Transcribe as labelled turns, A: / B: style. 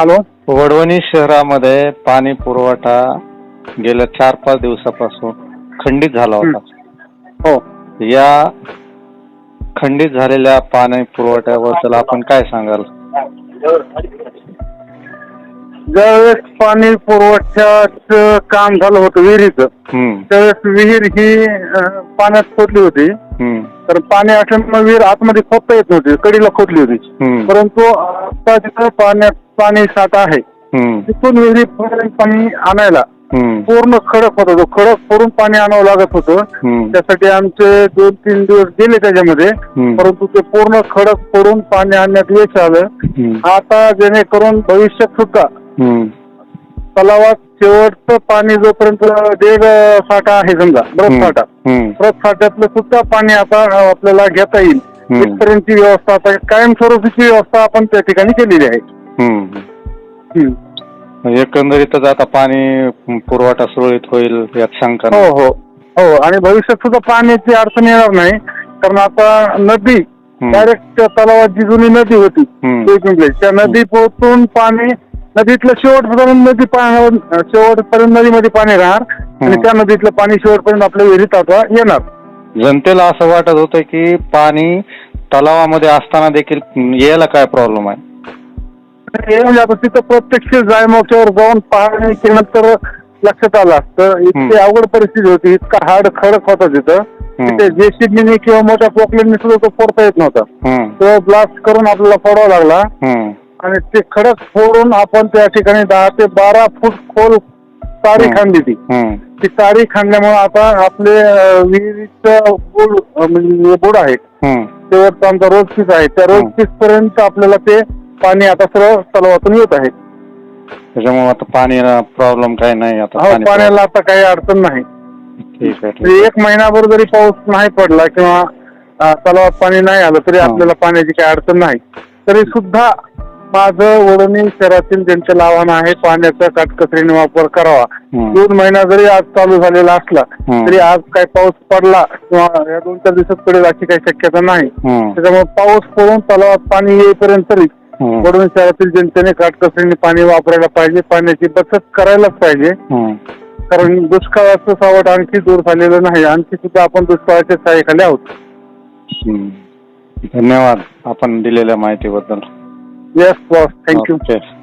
A: Hello?
B: Wadwani शहरामध्ये पाणी पुरवठा गेल्या चार पाच दिवसापासून खंडित झाला होता.
A: हो.
B: या खंडित झालेल्या पाणी पुरवठ्याबद्दल आपण काय सांगाल?
A: ज्यावेळेस पाणी पुरवठ्याचं काम झालं होतं विहिरीचं
B: हम्म,
A: त्यावेळेस विहीर ही अं, पाण्यात खोदली होती. तर पाणी असल्यामुळे विहीर आतमध्ये खोदता येत नव्हती कडीला खोदली होती. परंतु आता जिथं पाण्यात पाणी साठा आहे तिथून विहिरीपर्यंत पाणी आणायला पूर्ण खडक होत होतं. खडक फोडून पाणी आणावं लागत होतं. त्यासाठी आमचे दोन तीन दिवस गेले त्याच्यामध्ये. परंतु ते पूर्ण खडक फोडून पाणी आणण्यात यश आलं. आता जेणेकरून भविष्यात सुद्धा तलावात शेवटचं पाणी जोपर्यंत देग साठा आहे समजा बरफ साठा बरफ साठ्यातलं सुद्धा पाणी आता आपल्याला घेता येईल. इथपर्यंतची व्यवस्था आता कायमस्वरूपीची व्यवस्था आपण त्या ठिकाणी केलेली आहे.
B: एकंदरीतच आता पाणी पुरवठा सुरळीत होईल यात शंका
A: हो. हो हो आणि भविष्यात सुद्धा पाण्याची अडचण येणार नाही कारण आता नदी. डायरेक्ट तलावात जी जुनी नदी होती त्या नदी पोहोचून पाणी नदीतलं शेवटपर्यंत नदी पा- शेवटपर्यंत नदीमध्ये पाणी राहणार आणि. त्या नदीतलं पाणी शेवटपर्यंत आपल्या विहिरीत आता येणार.
B: जनतेला असं वाटत होतं की पाणी तलावामध्ये असताना देखील यायला काय प्रॉब्लेम आहे?
A: म्हणजे आता तिथं प्रत्यक्ष जायमोक्यावर जाऊन पाहणी केल्यानंतर लक्षात आलं असतं. इतकी. अवघड परिस्थिती होती. इतका हार्ड खडक होता तिथं. तिथे जेसीबीने किंवा मोठ्या पोकलेने सुद्धा तो फोडता येत नव्हता. तो ब्लास्ट करून आपल्याला फोडावा लागला. आणि ते खडक फोडून आपण त्या ठिकाणी दहा ते बारा फूट खोल तारी. खांदली ती. ती तारी खांदल्यामुळे आता आपले विहिरीचं बुड अं, म्हणजे बुड आहे. शेवटचा आमचा रोज पीस आहे. त्या रोज पीस पर्यंत आपल्याला ते पाणी आता सरळ तलावातून येत आहे.
B: त्याच्यामुळे आता पाणी प्रॉब्लेम काय नाही आता
A: हो
B: पाणी
A: पाण्याला आता काही अडचण नाही.
B: ठीक आहे ठीक
A: म्हणजे एक महिनाभर जरी पाऊस नाही पडला किंवा तलावात पाणी नाही आलं तरी. आपल्याला पाण्याची काही अडचण नाही. तरी सुद्धा माझं वडणी शहरातील जनतेला आव्हान आहे पाण्याचा काटकसरीने वापर करावा. दोन महिना जरी आज चालू झालेला असला. तरी आज काही पाऊस पडला किंवा या दोन चार दिवसात पडेल अशी काही शक्यता नाही त्याच्यामुळे पाऊस पडून तलावात पाणी येईपर्यंत तरी वडून शहरातील जनतेने काटकसरीने पाणी वापरायला पाहिजे पाण्याची बचत करायलाच पाहिजे. कारण दुष्काळाचं सावट आणखी दूर झालेलं नाही आणखी सुद्धा आपण दुष्काळाच्या छायेखाली आहोत.
B: धन्यवाद आपण दिलेल्या माहितीबद्दल
A: Yes, boss. Thank
B: okay. you.